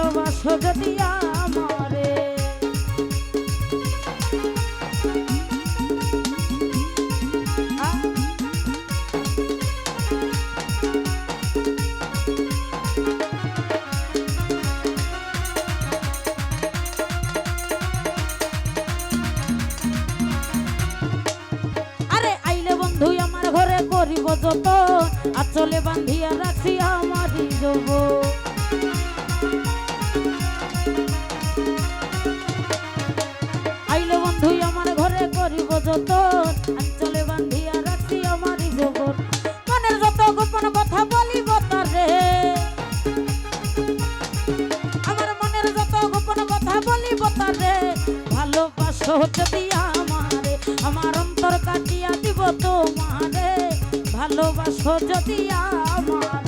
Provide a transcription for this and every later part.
ভালোবাসো যদি আমারে। করিব যত আচলে বান্ধিয়া রাখি আমারি যৌবন। যতন আঞ্চলে বান্ধিয়া রাখি আমারই জগন মনের যত গোপন কথা বলিব তারে। আমার মনের যত গোপন কথা বলিব তারে। ভালোবাসো যদি আমারে, আমার অন্তর কাটিয়া দিব তোমারে। ভালোবাসো যদি আমার।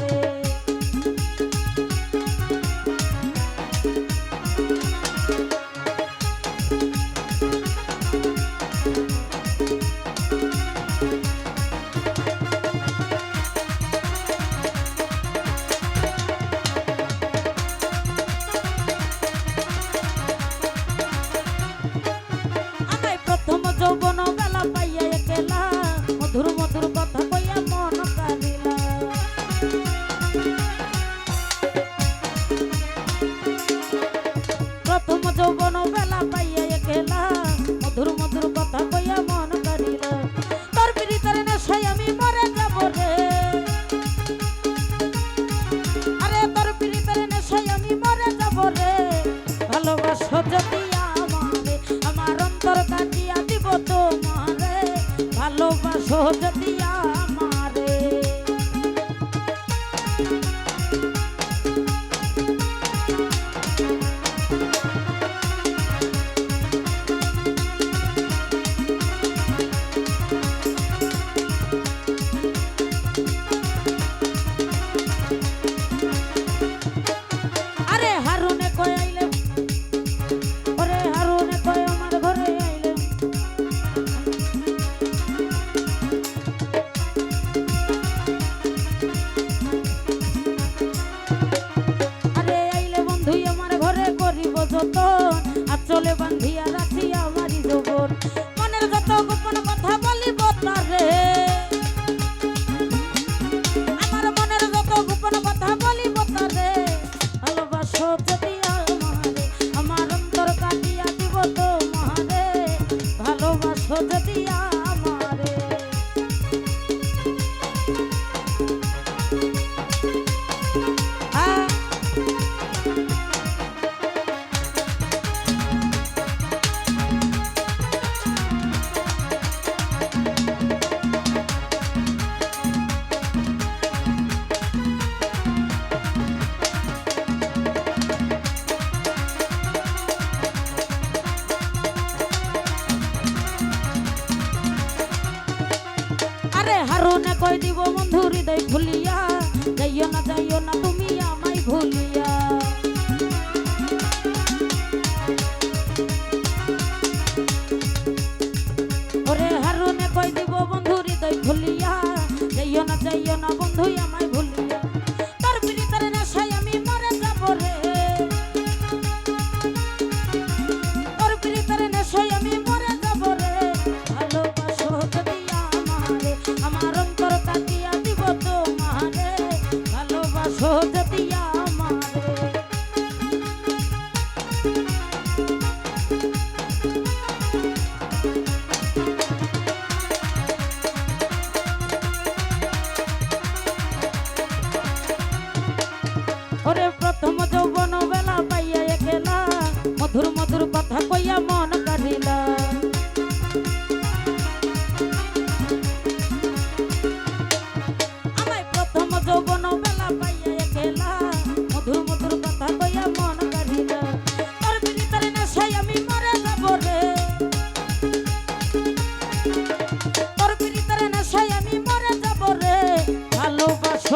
ভালোবাসো যদি আর চলে বান্ধিয়া রাখিয়া কই দিব বন্ধু হৃদয় ভুলিয়া যাইও না যাইও না তুমি আমায় ভুলিয়া। go go